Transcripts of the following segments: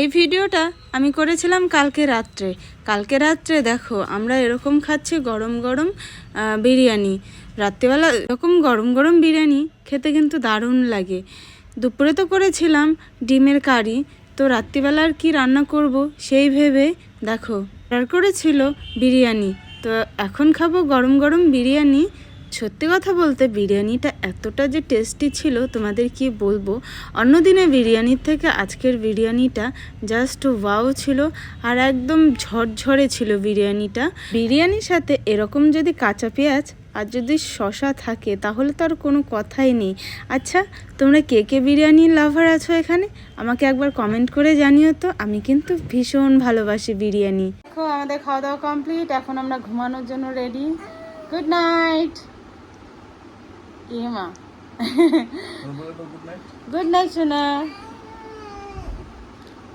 এই ভিডিওটা আমি করেছিলাম কালকে রাত্রে। কালকে রাত্রে দেখো, আমরা এরকম খাচ্ছি গরম গরম বিরিয়ানি। রাত্রিবেলা এরকম গরম গরম বিরিয়ানি খেতে কিন্তু দারুণ লাগে। দুপুরে তো করেছিলাম ডিমের কারি, তো রাত্রিবেলা আর কি রান্না করব সেই ভেবে দেখো, অর্ডার করেছিল বিরিয়ানি। তো এখন খাব গরম গরম বিরিয়ানি সত্যি কথা বলতে বিরিয়ানিটা এতটা যে টেস্টি ছিল, তোমাদের কি বলব? অন্যদিনে বিরিয়ানির থেকে আজকের বিরিয়ানিটা জাস্ট ওয়াও ছিল আর একদম ঝরঝরে ছিল বিরিয়ানিটা। বিরিয়ানির সাথে এরকম যদি কাঁচা পেঁয়াজ আর যদি শশা থাকে, তাহলে তো আর কোনো কথাই নেই। আচ্ছা তোমরা কে কে বিরিয়ানির লাভার আছো এখানে? আমাকে একবার কমেন্ট করে জানিও তো, আমি কিন্তু ভীষণ ভালোবাসি বিরিয়ানি। দেখো, আমাদের খাওয়া দাওয়া কমপ্লিট এখন আমরা ঘুমানোর জন্য ready good night Ima good night সোনা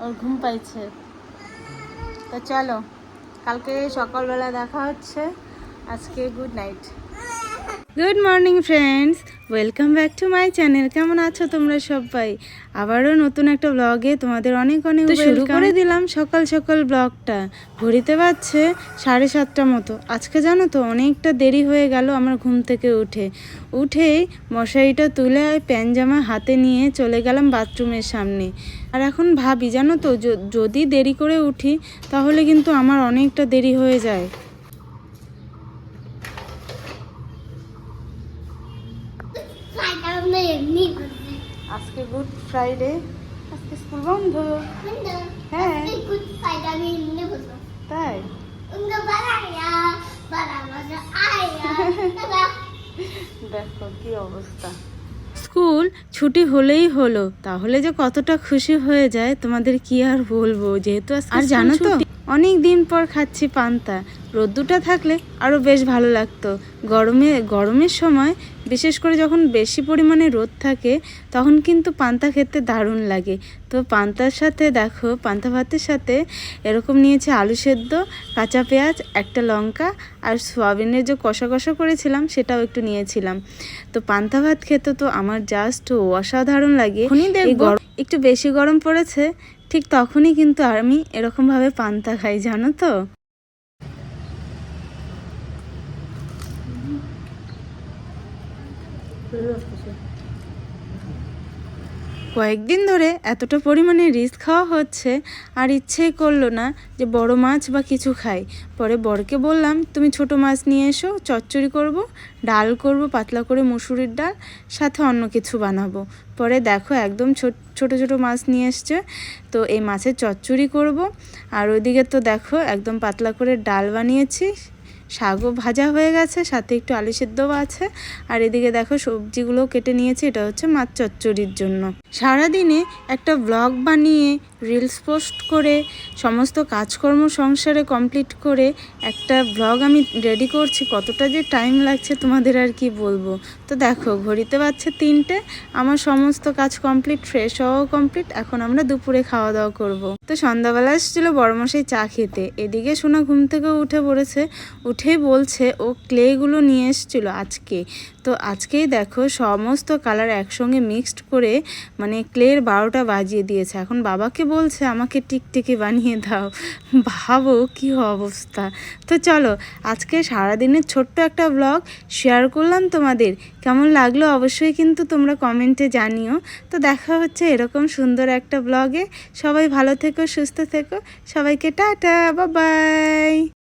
ওর ঘুম পাইছে। তো চলো কালকে সকালবেলা দেখা হচ্ছে। আজকে good night good morning friends welcome back to my channel কেমন আছো তোমরা সবাই? আবারও নতুন একটা ব্লগে তোমাদের অনেক অনেক শুরু করে দিলাম। সকাল সকাল ব্লগটা ঘড়িতে পাচ্ছে সাড়ে সাতটা মতো। আজকে জানো তো অনেকটা দেরি হয়ে গেল আমার ঘুম থেকে উঠে। উঠেই মশারিটা তুলে প্যান জামা হাতে নিয়ে চলে গেলাম বাথরুমের সামনে। আর এখন ভাবি জানো তো যদি দেরি করে উঠি তাহলে কিন্তু আমার অনেকটা দেরি হয়ে যায়। আজকে গুড ফ্রাইডে আজকে স্কুল বন্ধ। হ্যাঁ। তাই? দেখো কি অবস্থা। স্কুল ছুটি হলেই হলো তাহলে যে কতটা খুশি হয়ে যায় তোমাদের কি আর বলব? যেহেতু আজকে আর জানো তো অনেক দিন পর খাচ্ছি পান্তা। রোদ্দুটা থাকলে আরও বেশ ভালো লাগতো। গরমে গরমের সময় বিশেষ করে যখন বেশি পরিমাণে রোদ থাকে তখন কিন্তু পান্তা খেতে দারুণ লাগে। তো পান্তার সাথে দেখো পান্তা ভাতের সাথে এরকম নিয়েছে আলু সেদ্ধ কাঁচা পেঁয়াজ একটা লঙ্কা আর সোয়াবিনের যে কষা কষা করেছিলাম সেটাও একটু নিয়েছিলাম। তো পান্তা ভাত খেতে তো আমার জাস্ট অসাধারণ লাগে। একটু বেশি গরম পড়েছে ঠিক তখনই কিন্তু আমি এরকমভাবে পান্তা খাই জানো তো? কয়েকদিন ধরে এতটা পরিমাণে রিস্ক খাওয়া হচ্ছে আর ইচ্ছেই করল না যে বড় মাছ বা কিছু খাই। পরে বরকে বললাম, তুমি ছোট মাছ নিয়ে এসো, চচ্চড়ি করব, ডাল করব, পাতলা করে মুসুরির ডাল, সাথে অন্য কিছু বানাবো। পরে দেখো একদম ছোট ছোট মাছ নিয়ে এসছে, তো এই মাছের চচ্চড়ি করব। আর ওইদিকে তো দেখো একদম পাতলা করে ডাল বানিয়েছি শাকও ভাজা হয়ে গেছে, সাথে একটু আলু সেদ্ধও আছে। আর এদিকে দেখো সবজিগুলো কেটে নিয়েছি, এটা হচ্ছে মাছ চচ্চড়ির জন্য। সারাদিনে একটা ব্লগ বানিয়ে রিলস পোস্ট করে, সমস্ত কাজকর্ম সংসারে কমপ্লিট করে একটা ব্লগ আমি রেডি করছি। কতটা যে টাইম লাগছে তোমাদের আর কি বলব? তো দেখো, ঘড়িতে পাচ্ছে তিনটে, আমার সমস্ত কাজ কমপ্লিট ফ্রেশ হওয়াও কমপ্লিট এখন আমরা দুপুরে খাওয়া দাওয়া করব। তো সন্ধ্যাবেলা এসেছিল বড়মশাই চা খেতে। এদিকে সোনা ঘুম থেকে উঠে পড়েছে, উঠেই বলছে, ও ক্লেগুলো নিয়ে এসেছিল আজকে। তো আজকেই দেখো সমস্ত কালার একসঙ্গে মিক্সড করে মানে ক্লের বারোটা বাজিয়ে দিয়েছে। এখন বাবাকে বলছে, আমাকে টিকটিকি বানিয়ে দাও। ভাবো কি অবস্থা? তো চলো, আজকে সারাদিনের ছোট্ট একটা ব্লগ শেয়ার করলাম তোমাদের। কেমন লাগল অবশ্যই কিন্তু তোমরা কমেন্টে জানিও। তো দেখা হচ্ছে এরকম সুন্দর একটা ব্লগে সবাই ভালো থেকো সুস্থ থেকো। সবাইকে টাটা বাবাই।